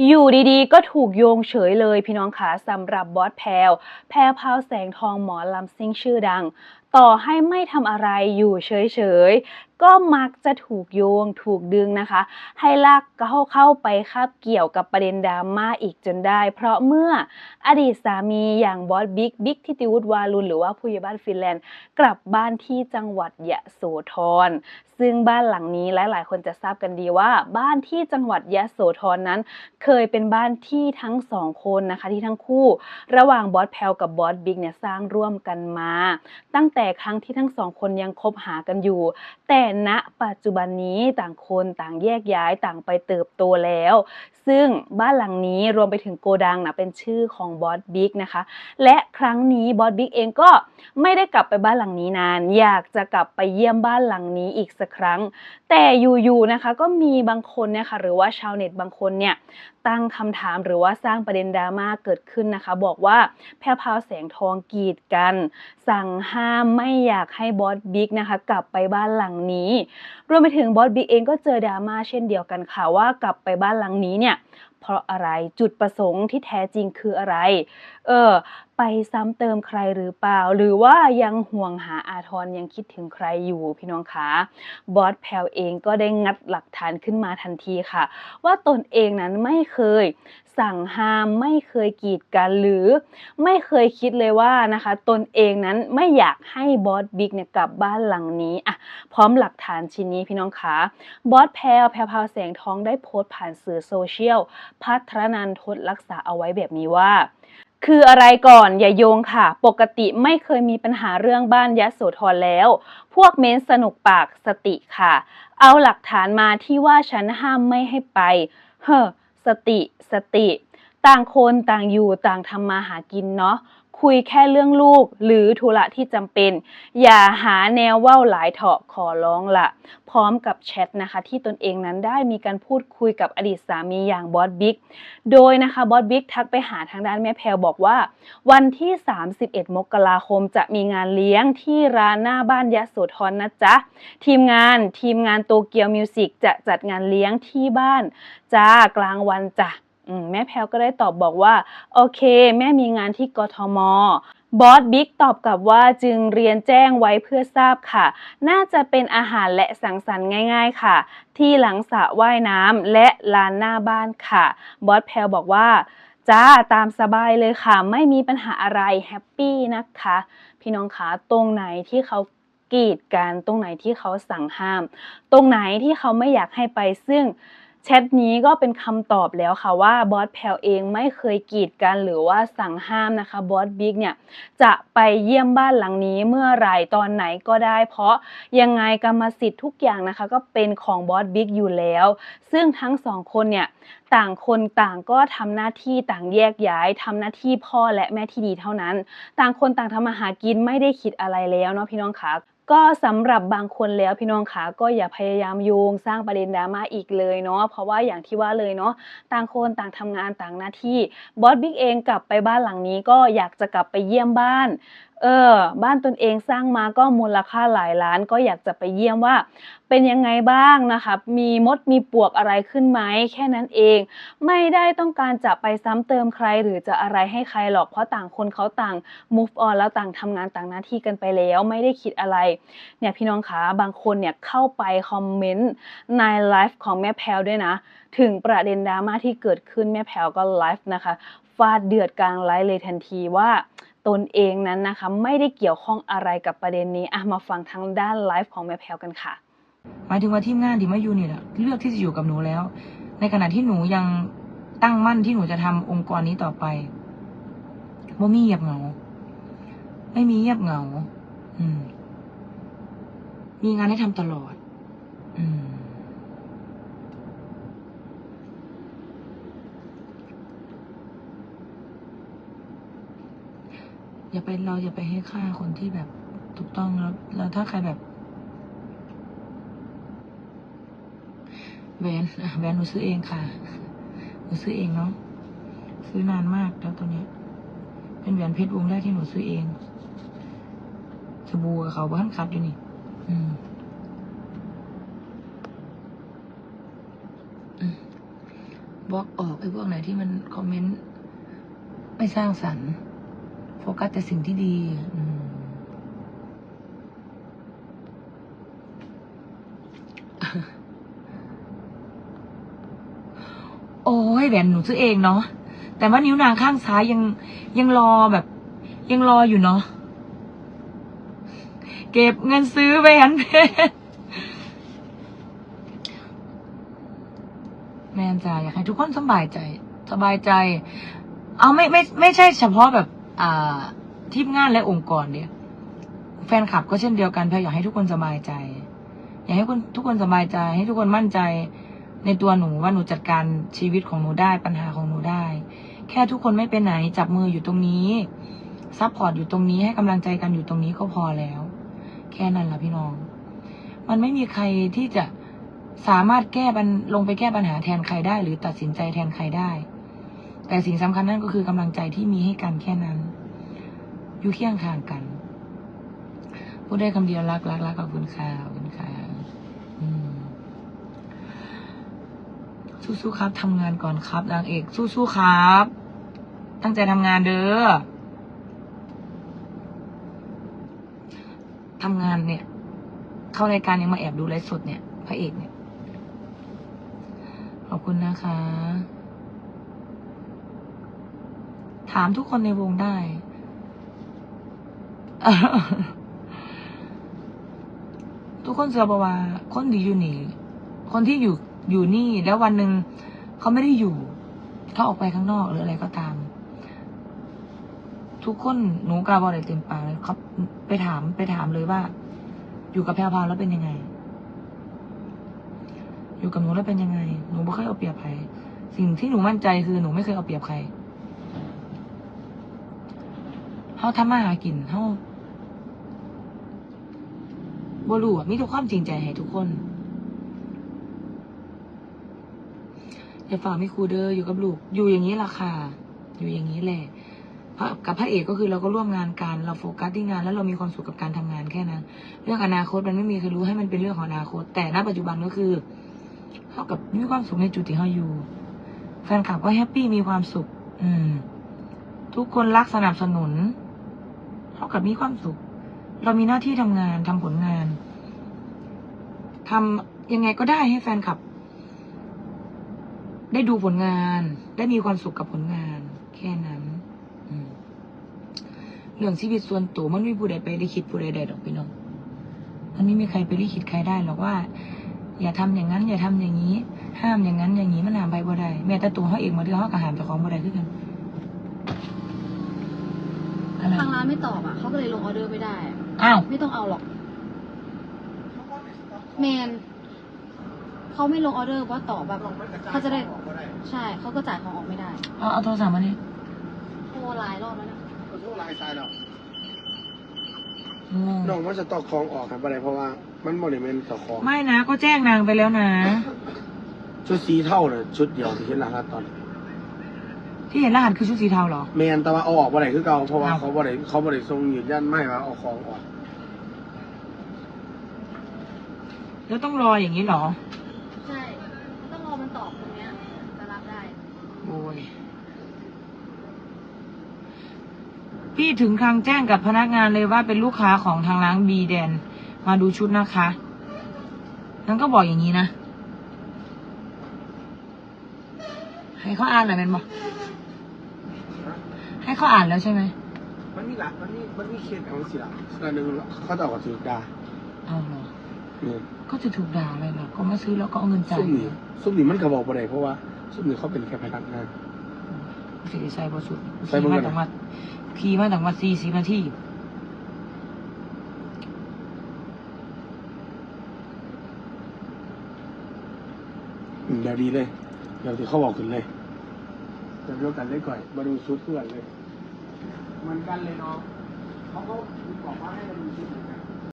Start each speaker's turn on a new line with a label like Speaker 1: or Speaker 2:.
Speaker 1: อยู่ดีๆ ก็ถูกโยงเฉยเลยพี่น้องคะสำหรับบอสแพรวแพรวพาวแสงทองหมอลำซิ่งชื่อดัง ต่อให้ไม่ทำอะไรอยู่เฉยๆ ก็มักจะถูกโยงถูกดึงนะคะ ให้ลากเข้าเข้าไปคาบเกี่ยวกับประเด็นดราม่าอีกจนได้ เพราะเมื่ออดีตสามีอย่างบอสบิ๊กบิ๊กทิติวุฒิวารุณหรือว่าผู้ใหญ่บ้านฟินแลนด์ กลับบ้านที่จังหวัดยะโสธรซึ่งบ้านหลังนี้หลาย ๆ คนจะทราบกันดีว่า บ้านที่จังหวัดยะโสธรนั้น เคยเป็นบ้านที่ทั้งสองคนนะคะที่ทั้งคู่ ระหว่างบอสแพลกับบอสบิ๊กเนี่ยสร้างร่วมกันมา ตั้งแต่ครั้งที่ทั้งสองคนยังคบหากันอยู่ แต่ณปัจจุบันนี้ต่างคนต่างแยกย้ายต่างไปเติบโตแล้ว ซึ่งบ้านหลังนี้รวมไปถึงโกดังนะเป็นชื่อของบอสบิ๊กนะคะ และครั้งนี้บอสบิ๊กเองก็ไม่ได้กลับไปบ้านหลังนี้นาน อยากจะกลับไปเยี่ยมบ้านหลังนี้อีกสักครั้ง แต่อยู่ๆนะคะก็มีบางคนเนี่ยค่ะหรือว่าชาวเน็ตบางคนเนี่ยตั้งคำถามหรือว่าสร้างประเด็นดราม่าเกิดขึ้นนะคะ บอกว่าแพรพราวแสงทองกีดกัน สั่งห้ามไม่อยากให้บอสบิ๊กนะคะกลับไปบ้านหลังนี้ รวมไปถึงบอสบิ๊กเองก็เจอดราม่าเช่นเดียวกันค่ะว่ากลับไปบ้านหลังนี้เนี่ย เพราะอะไรจุดประสงค์ที่แท้จริงคืออะไร เออ ไปซ้ำเติมใครหรือเปล่า หรือว่ายังห่วงหาอาทรยังคิดถึงใครอยู่พี่น้องคะบอสแพลวเองก็ได้งัดหลักฐานขึ้นมาทันทีค่ะ ว่าตนเองนั้นไม่เคย สั่งห้ามไม่เคยกีดกันหรือไม่เคยคิดเลยว่านะคะตนเองนั้นไม่อยากให้บอสบิ๊กเนี่ยกลับบ้านหลังนี้อะพร้อมหลักฐานชิ้นนี้พี่น้องคะบอสแพลวแพลวพาวแสงทองได้โพสต์ผ่านสื่อโซเชียลพัทรนันทดรักษาเอาไว้แบบนี้ว่าคืออะไรก่อนอย่าโยงค่ะ ปกติไม่เคยมีปัญหาเรื่องบ้านยะโสธรแล้ว พวกเม้นสนุกปากสติค่ะ เอาหลักฐานมาที่ว่าฉันห้ามไม่ให้ไป เฮ้อ สติ สติ ต่างคนต่างอยู่ต่างทำมาหากินเนาะ คุยแค่เรื่องลูก หรือธุระที่จำเป็น อย่าหาแนวว่าวหลายเถาะขอร้องละพร้อมกับแชทนะคะ ที่ตนเองนั้นได้มีการพูดคุยกับอดีตสามีอย่างบอสบิ๊กโดยนะคะบอสบิ๊กทักไปหาทางด้านแม่แพลวบอกว่า วันที่ 31 มกราคมจะมีงานเลี้ยงที่ร้านหน้าบ้านยะโสธรนะจ๊ะ ทีมงานทีมงานโตเกียวมิวสิกจะจัดงานเลี้ยงที่บ้านจ้ากลางวันจ้ะ แม่แพลวก็ได้ตอบบอกว่า โอเค แม่มีงานที่กทมบอสบิ๊กตอบกลับว่าจึงเรียนแจ้งไว้เพื่อทราบค่ะ น่าจะเป็นอาหารและสังสรรค์ง่าย ๆค่ะ ที่หลังสระว่ายน้ำและลานหน้าบ้านค่ะ บอสแพลวบอกว่าจ้าตามสบายเลยค่ะ ไม่มีปัญหาอะไรแฮปปี้นะคะ พี่น้องคะตรงไหนที่เขากีดกันตรงไหนที่เขาสั่งห้าม ตรงไหนที่เขาไม่อยากให้ไปซึ่ง แชทนี้ก็เป็นคำตอบแล้วค่ะว่าบอสแพลวเองไม่เคยกีดกันหรือว่าสั่งห้ามนะคะบอสบิ๊กเนี่ยจะไปเยี่ยมบ้านหลังนี้เมื่อไหร่ตอนไหนก็ได้ เพราะยังไงกรรมสิทธิ์ทุกอย่างนะคะ ก็เป็นของบอสบิ๊กอยู่แล้ว ซึ่งทั้งสองคนเนี่ยต่างคนต่างก็ทำหน้าที่ต่างแยกย้ายทำหน้าที่พ่อและแม่ที่ดีเท่านั้น ต่างคนต่างทำมาหากินไม่ได้คิดอะไรแล้วเนาะพี่น้องคะ ก็สำหรับบางคนแล้วพี่น้องคะก็อย่าพยายามโยงสร้างประเด็นดราม่าอีกเลยเนาะเพราะว่าอย่างที่ว่าเลยเนาะต่างคนต่างทำงานต่างหน้าที่บอสบิ๊กเองกลับไปบ้านหลังนี้ก็อยากจะกลับไปเยี่ยมบ้าน เออ บ้านตนเองสร้างมาก็มูลค่าหลายล้านก็อยากจะไปเยี่ยมว่า เป็นยังไงบ้างนะคะมีมดมีปลวกอะไรขึ้นไหมแค่นั้นเอง ไม่ได้ต้องการจะไปซ้ำเติมใครหรือจะอะไรให้ใครหรอกเพราะต่างคนเขาต่าง move on แล้วต่างทำงานต่างหน้าที่กันไปแล้วไม่ได้คิดอะไรเนี่ยพี่น้องคะบางคนเนี่ยเข้าไปคอมเมนต์ในไลฟ์ของแม่แพลวด้วยนะ ถึงประเด็นดราม่าที่เกิดขึ้นแม่แพลวก็ไลฟ์นะคะฟาดเดือดกลางไลฟ์เลยทันทีว่า ตนเองนั้นนะคะ ไม่ได้เกี่ยวข้องอะไรกับประเด็นนี้อะมาฟังทางด้านไลฟ์ของแม่แพลวกันค่ะ
Speaker 2: หมายถึงว่าทีมงานที่มายูนี่แหละเลือกที่จะอยู่กับหนูแล้ว ในขณะที่หนูยังตั้งมั่นที่หนูจะทำองค์กรนี้ต่อไปว่มีเงียบเหงา ไม่มีเงียบเหงา อืม มีงานให้ทำตลอด อืม อย่าไปเราอย่าไปให้ค่าคนที่แบบถูกต้องแล้วแล้วถ้าใครแบบแหวนแหวนหนูซื้อเองค่ะหนูซื้อเองเนาะซื้อนานมากแล้วตัวเนี้ย เป็นแหวนเพชรวงแรกที่หนูซื้อเองสบู่เขาบ้านคัดอยู่นี่ อืมบล็อกออกไอ้พวกไหนที่มันคอมเมนต์ไม่สร้างสรรค์ โฟกัสแต่สิ่งที่ดีอืมโอ้ยแหวนหนูซื้อเองเนาะแต่ว่านิ้วนางข้างซ้ายยังยังรอแบบ ยังรออยู่เนาะเก็บเงินซื้อแหวนเพชรแม่นจ้าอยากให้ทุกคนสบายใจ สบายใจ เอาไม่ไม่ไม่ใช่เฉพาะแบบ ทีมงานและองค์กรเดียแฟนคลับก็เช่นเดียวกันเพยอยากให้ทุกคนสบายใจ อยากให้คนทุกคนสบายใจ ให้ทุกคนมั่นใจในตัวหนูว่าหนูจัดการชีวิตของหนูได้ปัญหาของหนูได้ แค่ทุกคนไม่ไปไหนจับมืออยู่ตรงนี้ซัพพอร์ตอยู่ตรงนี้ให้กำลังใจกันอยู่ตรงนี้ก็พอแล้ว แค่นั้นละพี่น้อง มันไม่มีใครที่จะสามารถแก้ปัญลงไปแก้ปัญหาแทนใครได้ หรือตัดสินใจแทนใครได้ แต่สิ่งสำคัญนั่นก็คือกำลังใจที่มีให้กันแค่นั้น อยู่เคียงข้างกันพูดได้คำเดียวรักรักรักขอบคุณค่ะขอบคุณค่ะสู้ๆครับทำงานก่อนครับนางเอก สู้ๆครับ ตั้งใจทำงานเด้อทำงานเนี่ย เข้ารายการยังมาแอบดูไลฟ์สดเนี่ยพระเอกเนี่ย ขอบคุณนะคะ ถามทุกคนในวงได้ ทุกคนเสือบอกว่าคนดีอยู่นี่ คนที่อยู่อยู่นี่ แล้ววันหนึ่งเขาไม่ได้อยู่เขาออกไปข้างนอกหรืออะไรก็ตาม ทุกคนหนูกาบอกได้เต็มปากเลยเขาไปถามไปถามเลยว่า อยู่กับแพรวพาวแล้วเป็นยังไง อยู่กับหนูแล้วเป็นยังไง หนูไม่เคยเอาเปรียบใครสิ่งที่หนูมั่นใจคือหนูไม่เคยเอาเปรียบใครเขาทำมาหากินเขา บ่รู้อะมีทุกความจริงใจให้ทุกคนอย่าฝากไม่ครูเดอ้ออยู่กับลูก อยู่อย่างนี้ล่ะค่ะ อยู่อย่างนี้แหละพระกับพระเอกก็คือเราก็ร่วมงานกัน เราโฟกัสที่งาน แล้วเรามีความสุขกับการทำงานแค่นั้น เรื่องอนาคตมันไม่มีใครรู้ให้มันเป็นเรื่องของอนาคต แต่ณปัจจุบันก็คือเท่ากับมีความสุขในจุดที่เขาอยู่ แฟนคลับก็แฮปปี้มีความสุข อืม ทุกคนรักสนับสนุนเท่ากับมีความสุข เรามีหน้าที่ทำงานทำผลงานทำยังไงก็ได้ให้แฟนคลับ ได้ดูผลงาน ได้มีความสุขกับผลงาน แค่นั้นเรื่องชีวิตส่วนตัวมันไม่ผู้ใดไปลิขิตผู้ใดใดดอกพี่น้องมันไม่มีใครไปลิขิตใครได้หรอกว่า อย่าทำอย่างนั้น อย่าทำอย่างนี้ ห้ามอย่างนั้น อย่างนี้มันหามไปบ่ได้แม้แต่ตัวเขาเองมาที่เขากระหามเจ้าของบ่ได้คือกัน
Speaker 3: ทางร้านไม่ตอบอะเขาก็เลยลงออเดอร์ไม่ได้ อะ
Speaker 2: อ้าว
Speaker 3: ไม่ต้องเอาหรอก แมนเขาไม่ลงออเดอร์เพราะตอบแบบ เขาจะได้ ใช่เขาก็จ่ายของออกไม่ได้
Speaker 2: เอาเอาโทรศัพท์มานี่
Speaker 3: โทรหลายรอบแล้วนะ
Speaker 4: ขอโทษลายทรายแล้ว
Speaker 2: งง
Speaker 4: น้องว่าจะตอกคลองออกครับอะไรเพราะว่ามันบริเวณตอกคลอง
Speaker 2: ไม่นะ ก็แจ้งนางไปแล้วนะ
Speaker 4: ชุดสีเท่าน่ะชุดเดียวที่เห็นรหัสตอน
Speaker 2: ที่เห็นรหัสคือชุดสีเทาเหรอ
Speaker 4: แมนแต่ว่าเอาออกบ่ได้คือเก่าเพราะว่า
Speaker 2: อ้าว
Speaker 4: เขาบ่ได้เขาบ่ได้ทรงยืนยันไม่ว่าเอาของออก
Speaker 2: แล้วต้องรออย่างนี้เหรอ
Speaker 3: ใช่ ต้องรอมันตอบตรงเนี้ยจะรับได้
Speaker 2: โอ้ย พี่ถึงครั้งแจ้งกับพนักงานเลยว่าเป็นลูกค้าของทางร้านบีแดน มาดูชุดนะคะนั่นก็บอกอย่างนี้นะ ให้เขาอ่านหน่อยเป็นบอกให้ เขาอ่านแล้วใช่ไหม
Speaker 4: มันมีหลักมันมีมันมีเคสของสิละส่วนหนึ่งเขาจะออกกับถือดา
Speaker 2: เอาเหรอ
Speaker 4: เนี่ย
Speaker 2: ก็จะถูกด่าเลยเหรอก็มาซื้อแล้วก็เอาเงินจ่าย
Speaker 4: ซุ่มนี่ซุ่มนี่มันก็บอกบ่ได้เพราะว่าซุ่มนี่เขาเป็นแค่พนักงาน
Speaker 2: สิริใส่บสุด
Speaker 4: ใส่
Speaker 2: ขี่
Speaker 4: บ่
Speaker 2: มา
Speaker 4: กัน
Speaker 2: ต่างวัดขี่มาต่างวัดสี่สิบนาที
Speaker 4: อืมเดี๋ยวดีเลยเดี๋ยวที่เขาบอกขึ้นเลยเดี๋ยวเดียวกันเลยก่อนมาดูชุดเพื่อนเลย เหมือนกันเลยเนาะเขาก็บอกว่าให้มาดูชุดเหมือนกัน